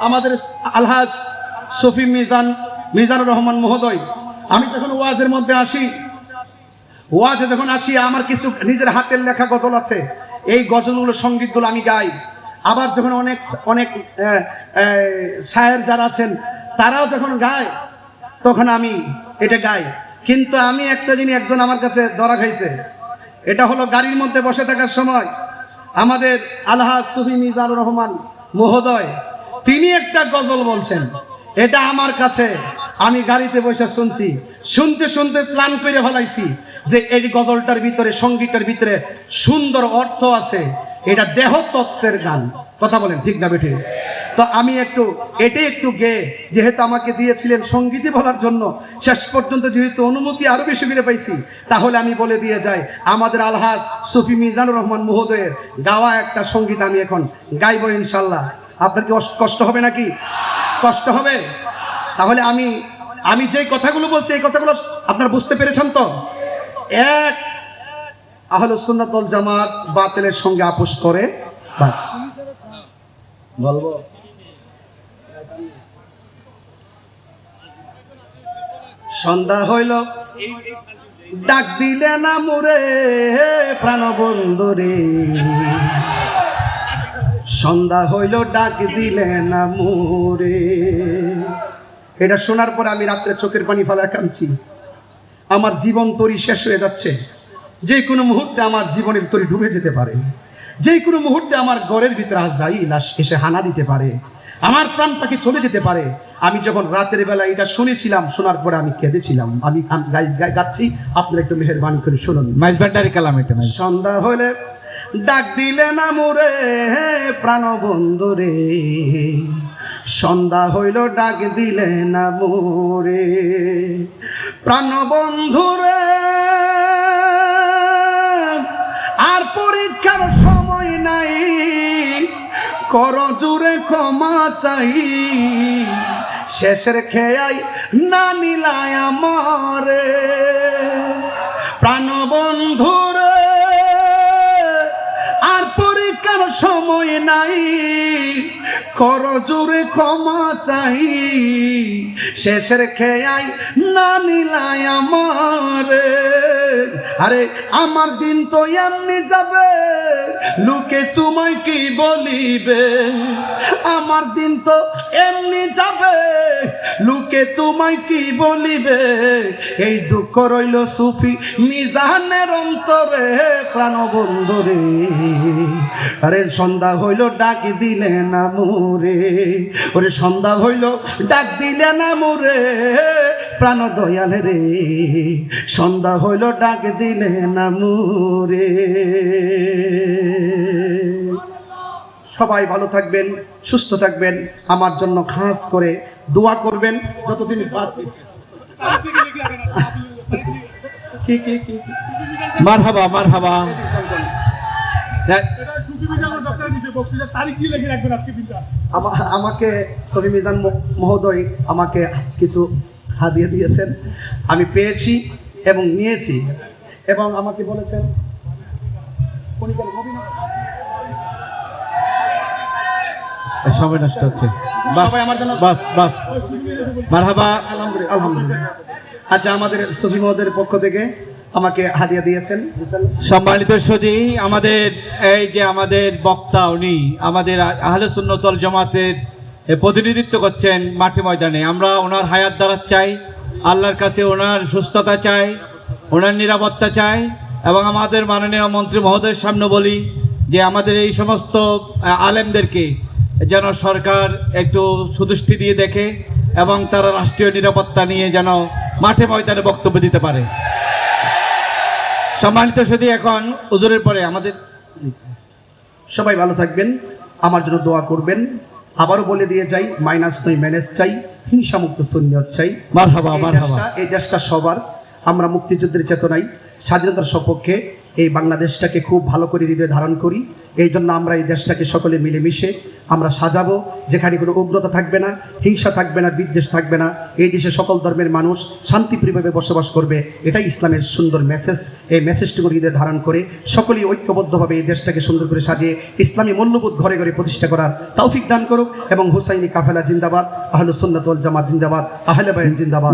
আমাদের আলহাজ সফি মিজান মিজানুর রহমান মহোদয় আমি যখন ওয়াজের মধ্যে আসি ওয়াজে যখন আসি আমার কিছু নিজের হাতের লেখা গজল আছে। এই গজলগুলো সঙ্গীতগুলো আমি গাই। আবার যখন অনেক অনেক আহ, যারা আছেন তারাও যখন গায় তখন আমি এটা গাই। কিন্তু আমি একটা জিনিস একজন আমার কাছে ধরা খাইছে। এটা হলো গাড়ির মধ্যে বসে থাকার সময় আমাদের আলহাজ সুফি মিজানুর রহমান মহোদয় তিনি একটা গজল বলছেন, এটা আমার কাছে, আমি গাড়িতে বসে শুনছি, শুনতে শুনতে প্ল্যান করে ফেলাইছি যে এই গজলটার ভিতরে, সঙ্গীতের ভিতরে সুন্দর অর্থ আছে, এটা দেহতত্ত্বের গান। কথা বলেন, ঠিক না বেঠে? তো আমি একটু, এটাই একটু গে, যেহেতু আমাকে দিয়েছিলেন সঙ্গীতই বলার জন্য, শেষ পর্যন্ত যেহেতু অনুমতি আরও বেশি করে পাইছি, তাহলে আমি বলে দিয়ে যাই, আমাদের আলহাজ সুফি মিজানুর রহমান মহোদয়ের গাওয়া একটা সংগীত আমি এখন গাইব ইনশাল্লাহ। আপনার কি কষ্ট হবে নাকি? কষ্ট হবে? তাহলে আমি আমি যে কথাগুলো বলছি, এই কথাগুলো আপনারা বুঝতে পেরেছেন তো? এক আহলে সুন্নাতুল জামাত বাতিলের সঙ্গে আপোষ করে। বলব? সন্ধ্যা হইল। ডাক দিলে না মোরে প্রাণ বন্ধুরে সন্ধ্যা হইল ডাক দিলে না মোরে। এটা শোনার পর আমি রাত্রে চোখের পানি ফেলা কাঁদছি। আমার জীবন তরি শেষ হয়ে যাচ্ছে। যে কোনো মুহূর্তে আমার জীবনের তরি ডুবে যেতে পারে। যে কোনো মুহূর্তে আমার ঘরের ভিতরে আজাইল লাশ এসে হানা দিতে পারে। আমার প্রাণ পাখি চলে যেতে পারে। আমি যখন রাতের বেলা এটা শুনেছিলাম শোনার পরে আমি কেঁদেছিলাম। আমি গাচ্ছি। আপনারা একটু মেহরবানি করে শুনুন। মাইজবান্ডারি কালাম এটা সন্ধ্যা হলে ডাক দিলে না মোরে প্রাণ বন্ধুরে সন্ধ্যা হইল, ডাক দিলে না মোরে প্রাণ বন্ধুরে আর পরীক্ষার সময় নাই, কর জুড়ে ক্ষমা চাই। শেষের খেয়াই না নিলায় আমারে। প্রাণ নাই। করজোরে ক্ষমা চাই। শেষের খেয়াই না নিলাই আমার। আরে, আমার দিন তো এমনি যাবে। লোকে তোমায় কি বলিবে? আমার দিন তো এমনি যাবে। লোকে তোমায় কি বলিবে? এই দুঃখ রইল সুফি মিজানের অন্তরে প্রাণ বন্ধুরে আরে সন্ধ্যা হইল, ডাক দিলে না মোরে। ওরে সন্ধ্যা হইল, ডাক দিলে না মোরে। প্রাণ দয়াল রে। সন্ধ্যা হইল ডাক দিলে না মোরে সবাই ভালো থাকবেন, সুস্থ থাকবেন, আমার জন্য খাস করে দোয়া করবেন। যতদিন কি মারহাবা মারহাবা। আমাকে সবি মিজান মহোদয় আমাকে কিছু হাদিয়ে দিয়েছেন। আমি পেয়েছি এবং নিয়েছি। এবং আমাকে বলেছেন সময় নষ্ট হচ্ছে। বাস সবাই আমার জন্য বাস বাস। মারহাবা। আলহামদুলিল্লাহ। আলহামদুলিল্লাহ। আচ্ছা আমাদের সফি মহোদয়ের পক্ষ থেকে আমাকে হাদিয়া দিয়েছেন। সম্মানিত সজি আমাদের এই যে আমাদের বক্তা উনি আমাদের আহলে সুন্নতল জামাতের প্রতিনিধিত্ব করছেন মাঠে ময়দানে। আমরা ওনার হায়াত দ্বারা চাই, আল্লাহর কাছে ওনার সুস্থতা চাই, ওনার নিরাপত্তা চাই, এবং আমাদের মাননীয় মন্ত্রী মহোদয়ের সামনে বলি যে আমাদের এই সমস্ত আলেমদেরকে যেন সরকার একটু সুদৃষ্টি দিয়ে দেখে এবং তারা রাষ্ট্রীয় নিরাপত্তা নিয়ে যেন মাঠে ময়দানে বক্তব্য দিতে পারে। সম্মানিত শুধু এখন উজুরের পরে আমাদের সবাই ভালো থাকবেন, আমার জন্য দোয়া করবেন। আবারও বলে দিয়ে যাই মাইনাস নই ম্যানেজ চাই হিংসা মুক্ত সুন্নিয়ত চাই। মারহাবা মারহাবা। এই দেশটা সবার আমরা মুক্তিযুদ্ধের চেতনায় স্বাধীনতার সপক্ষে এই বাংলাদেশটাকে খুব ভালো করে হৃদয়ে ধারণ করি। এই জন্য আমরা এই দেশটাকে সকলে মিলেমিশে আমরা সাজাবো, যেখানে কোনো উগ্রতা থাকবে না, হিংসা থাকবে না, বিদ্বেষ থাকবে না। এই দেশে সকল ধর্মের মানুষ শান্তিপ্রিয়ভাবে বসবাস করবে। এটাই ইসলামের সুন্দর মেসেজ এই মেসেজটুকু হৃদয়ে ধারণ করে সকলেই ঐক্যবদ্ধভাবে এই দেশটাকে সুন্দর করে সাজিয়ে ইসলামী মূল্যবোধ ঘরে ঘরে প্রতিষ্ঠা করার তৌফিক দান করুক এবং হুসাইনি কাফেলা জিন্দাবাদ আহলে সুন্নাত জামাত জিন্দাবাদ, আহলে বায়াত জিন্দাবাদ।